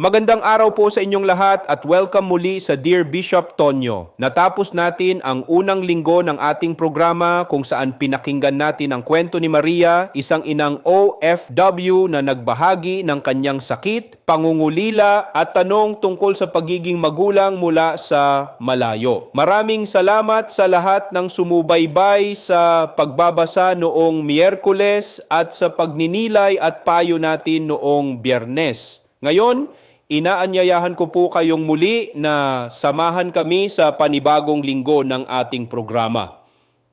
Magandang araw po sa inyong lahat at welcome muli sa Dear Bishop Tonyo. Natapos natin ang unang linggo ng ating programa kung saan pinakinggan natin ang kwento ni Maria, isang inang OFW na nagbahagi ng kanyang sakit, pangungulila at tanong tungkol sa pagiging magulang mula sa malayo. Maraming salamat sa lahat ng sumubaybay sa pagbabasa noong Miyerkules at sa pagninilay at payo natin noong Biyernes. Ngayon, inaanyayahan ko po kayong muli na samahan kami sa panibagong linggo ng ating programa.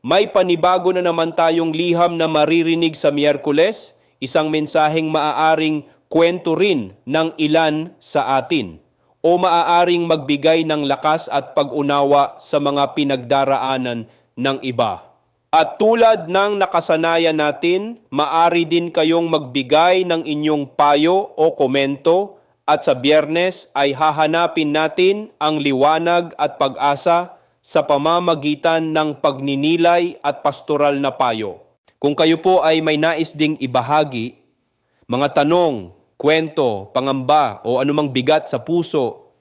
May panibago na naman tayong liham na maririnig sa Miyerkules, isang mensaheng maaaring kwento rin ng ilan sa atin o maaaring magbigay ng lakas at pag-unawa sa mga pinagdaraanan ng iba. At tulad ng nakasanayan natin, maari din kayong magbigay ng inyong payo o komento at sa biyernes ay hahanapin natin ang liwanag at pag-asa sa pamamagitan ng pagninilay at pastoral na payo. Kung kayo po ay may nais ding ibahagi, mga tanong, kwento, pangamba o anumang bigat sa puso,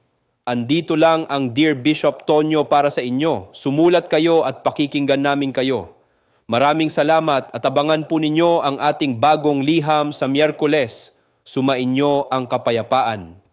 andito lang ang Dear Bishop Tonyo para sa inyo. Sumulat kayo at pakikinggan namin kayo. Maraming salamat at abangan po ninyo ang ating bagong liham sa Miyerkules. Sumainyo ang kapayapaan.